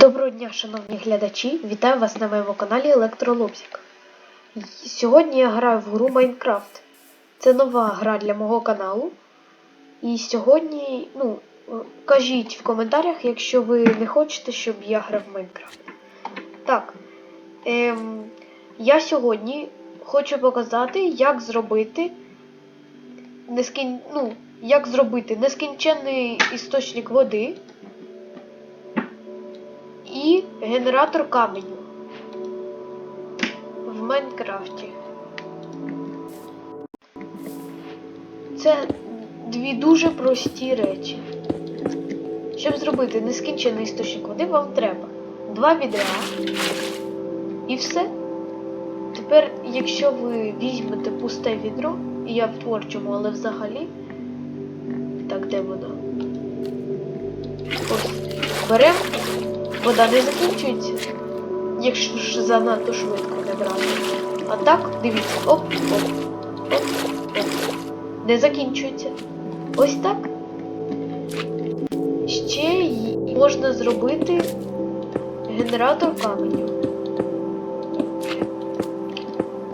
Доброго дня, шановні глядачі! Вітаю вас на моєму каналі Електролобзик. Й- Сьогодні я граю в гру Майнкрафт. Це нова гра для мого каналу. І сьогодні, ну, кажіть в коментарях, якщо ви не хочете, щоб я грав в Майнкрафт. Так. Ем, я сьогодні хочу показати, як зробити нескін... ну, як зробити нескінченний істочник води і генератор каменю в Майнкрафті. Це дві дуже прості речі. Щоб зробити нескінчений істочник води, вам треба два відра і все. Тепер, якщо ви візьмете пусте відро, і я в творчому, але взагалі. Так, де воно? Ось. Беремо Вода не закінчується, якщо ж занадто швидко не брати. А так, дивіться, оп, оп, оп, оп. Не закінчується. Ось так. Ще можна зробити генератор каменю.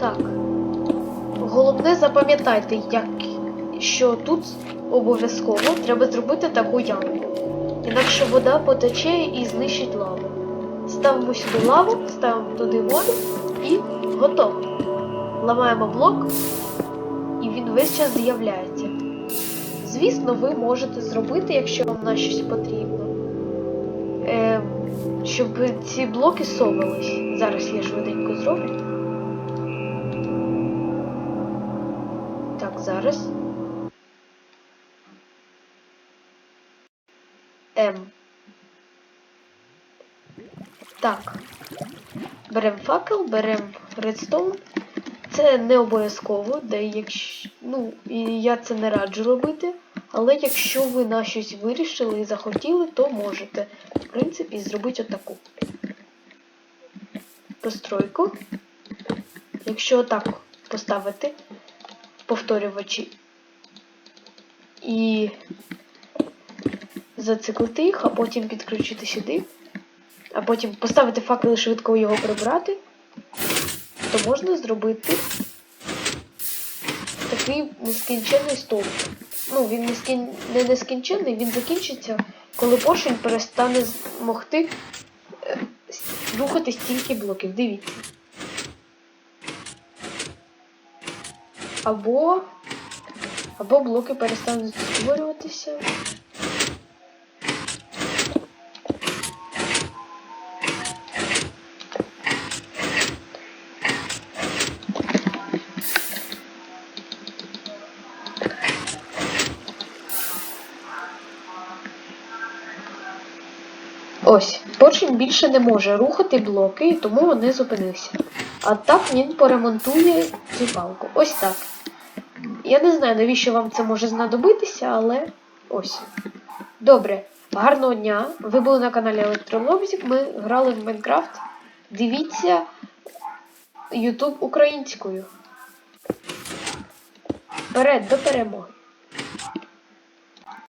Так. Головне запам'ятайте, як що тут обов'язково треба зробити таку ямку. Інакше вода потече і знищить лаву. Ставимо сюди лаву, ставимо туди воду і готово. Ламаємо блок, і він весь час з'являється. Звісно, ви можете зробити, якщо вам на щось потрібно. Е, щоб ці блоки совались. Зараз я швиденько зроблю. Так, зараз. М. Так. Беремо факел, беремо редстоун. Це не обов'язково, де якщо. Ну, і я це не раджу робити. Але якщо ви на щось вирішили і захотіли, то можете, в принципі, зробити отаку постройку. Якщо отак поставити повторювачі і зациклити їх, а потім підключити сюди, а потім поставити факел і швидко його прибрати, то можна зробити такий нескінчений стовп. Ну, він не, скін... не нескінчений, він закінчиться, коли поршень перестане змогти е, рухати стільки блоків. Дивіться. Або. Або блоки перестануть створюватися. Ось, поршень більше не може рухати блоки, тому вони зупинилися. А так він поремонтує цю палку. Ось так. Я не знаю, навіщо вам це може знадобитися, але ось. Добре, гарного дня. Ви були на каналі Електролобзик. Ми грали в Майнкрафт. Дивіться YouTube українською. Вперед до перемоги!